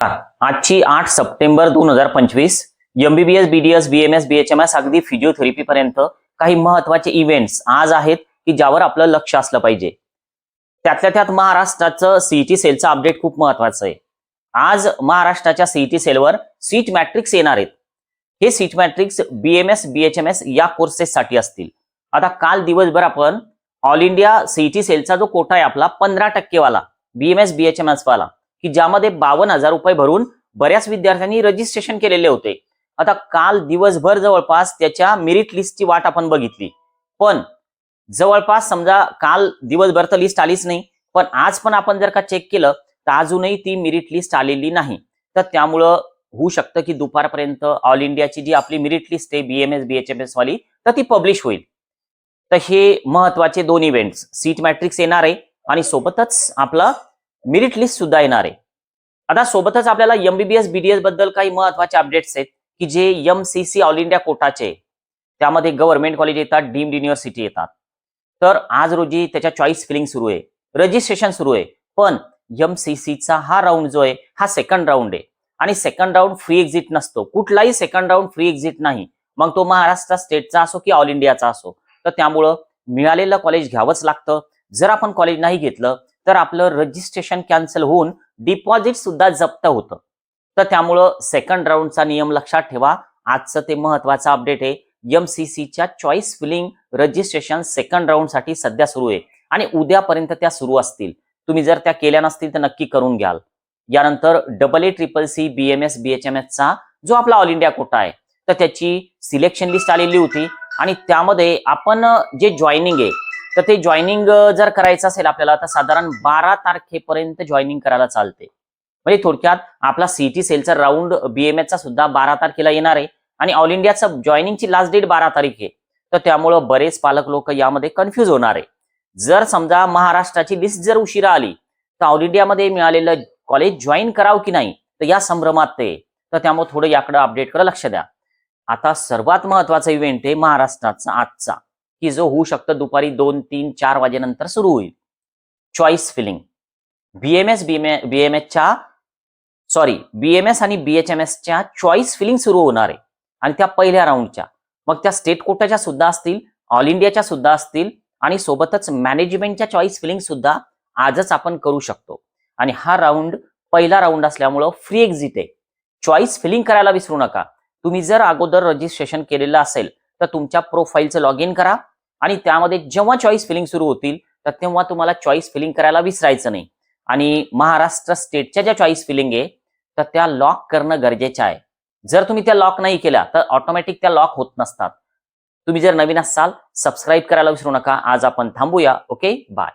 आजची आठ सप्टेंबर दोन हजार पंचवीस एमबीबीएस बीडीएस बीएमएस बीएचएमएस अगदी फिजिओथेरपी पर्यंत काही महत्त्वाचे इव्हेंट्स आज आहेत की ज्यावर आपलं लक्ष असलं पाहिजे. त्यातल्या त्यात महाराष्ट्राचं सीईटी सेलचं अपडेट खूप महत्वाचं आहे. आज महाराष्ट्राच्या सीईटी सेलवर सीट मॅट्रिक्स येणार आहेत. हे सीट मॅट्रिक्स बीएमएस बीएचएमएस या कोर्सेससाठी असतील. आता काल दिवसभर आपण ऑल इंडिया सीईटी सेलचा जो कोटा आहे आपला पंधरा टक्केवाला बीएमएस बीएचएमएस वाला. की ज्यामध्ये बावन्न हजार रुपये भरून बऱ्याच विद्यार्थ्यांनी रजिस्ट्रेशन केलेले होते. आता काल दिवसभर जवळपास त्याच्या मेरिट लिस्टची वाट आपण बघितली. पण जवळपास समजा काल दिवसभर तर लिस्ट आलीच नाही पण आज पण आपण जर का चेक केलं तर अजूनही ती मेरिट लिस्ट आलेली नाही. तर त्यामुळं होऊ शकतं की दुपारपर्यंत ऑल इंडियाची जी आपली मेरिट लिस्ट आहे बीएमएस बीएचएमएस वाली तर ती पब्लिश होईल. तर हे महत्त्वाचे दोन इव्हेंट्स सीट मॅट्रिक्स येणार आहे आणि सोबतच आपला मेरिट लिस्ट सुद्धा येणार आहे. आता सोबतच आपल्याला एमबीबीएस बीडीएसबद्दल काही महत्त्वाचे अपडेट्स आहेत की जे M C C all India कोटाचे त्यामध्ये गव्हर्नमेंट कॉलेज येतात डीम्ड युनिव्हर्सिटी येतात. तर आज रोजी त्याच्या चॉईस फिलिंग सुरू आहे. रजिस्ट्रेशन सुरू आहे. पण एम सी सीचा हा राऊंड जो आहे हा सेकंड राऊंड आहे. आणि सेकंड राऊंड फ्री एक्झिट नसतो. कुठलाही सेकंड राऊंड फ्री एक्झिट नाही. मग तो महाराष्ट्र स्टेटचा असो की ऑल इंडियाचा असो. तर त्यामुळं मिळालेलं कॉलेज घ्यावंच लागतं. जर आपण कॉलेज नाही घेतलं तर आपलं रजिस्ट्रेशन कॅन्सल होऊन डिपॉझिट सुद्धा जप्त होतं. तर त्यामुळं सेकंड राऊंडचा नियम लक्षात ठेवा. आजचं ते महत्वाचं अपडेट आहे. एमसीसीच्या चॉईस फिलिंग रजिस्ट्रेशन सेकंड राऊंडसाठी सध्या सुरू आहे. आणि उद्यापर्यंत त्या सुरू असतील. तुम्ही जर त्या केल्या नसतील तर नक्की करून घ्याल. यानंतर double A triple C BMS एसचा जो आपला ऑल इंडिया कोटा आहे तर त्याची सिलेक्शन लिस्ट आलेली होती. आणि त्यामध्ये आपण जे जॉईनिंग आहे तर ते जॉईनिंग जर करायचं असेल आपल्याला तर साधारण बारा तारखेपर्यंत जॉईनिंग करायला चालते. म्हणजे थोडक्यात आपला सीटी सेलचा राऊंड बीएमएसचा सुद्धा बारा तारखेला येणार आहे. आणि ऑल इंडियाचं जॉईनिंगची लास्ट डेट बारा तारीख आहे. तर त्यामुळं बरेच पालक लोक यामध्ये कन्फ्युज होणार आहे. जर समजा महाराष्ट्राची लिस्ट जर उशिरा आली तर ऑल इंडियामध्ये मिळालेलं कॉलेज जॉईन करावं की नाही? तर या संभ्रमात ते. तर त्यामुळे थोडं याकडे अपडेटकडे लक्ष द्या. आता सर्वात महत्त्वाचा इव्हेंट आहे महाराष्ट्राचा आजचा. की जो होऊ शकतो दुपारी दोन तीन चार वाजेनंतर सुरू होईल. चॉईस फिलिंग बीएमएस बीएमएसच्या सॉरी बीएमएस आणि बीएचएमएसच्या चॉईस फिलिंग सुरू होणार आहे. आणि त्या पहिल्या राऊंडच्या मग त्या स्टेट कोटाच्या सुद्धा असतील ऑल इंडियाच्या सुद्धा असतील आणि सोबतच मॅनेजमेंटच्या चॉईस फिलिंग सुद्धा आजच आपण करू शकतो. आणि हा राऊंड पहिला राऊंड असल्यामुळं फ्री एक्झिट आहे. चॉईस फिलिंग करायला विसरू नका. तुम्ही जर अगोदर रजिस्ट्रेशन केलेलं असेल तर तुमच्या प्रोफाईलचं लॉग इन करा. आणि त्यामध्ये जेव्हा चॉईस फिलिंग सुरू होतील तर तेव्हा तुम्हाला चॉईस फिलिंग करायला विसरायचं नाही. आणि महाराष्ट्र स्टेटच्या ज्या चॉईस फिलिंग आहे तर त्या लॉक करणं गरजेचं आहे. जर तुम्ही त्या लॉक नाही केल्या तर ऑटोमॅटिक त्या लॉक होत नसतात. तुम्ही जर नवीन असाल सबस्क्राईब करायला विसरू नका. आज आपण थांबूया. Okay bye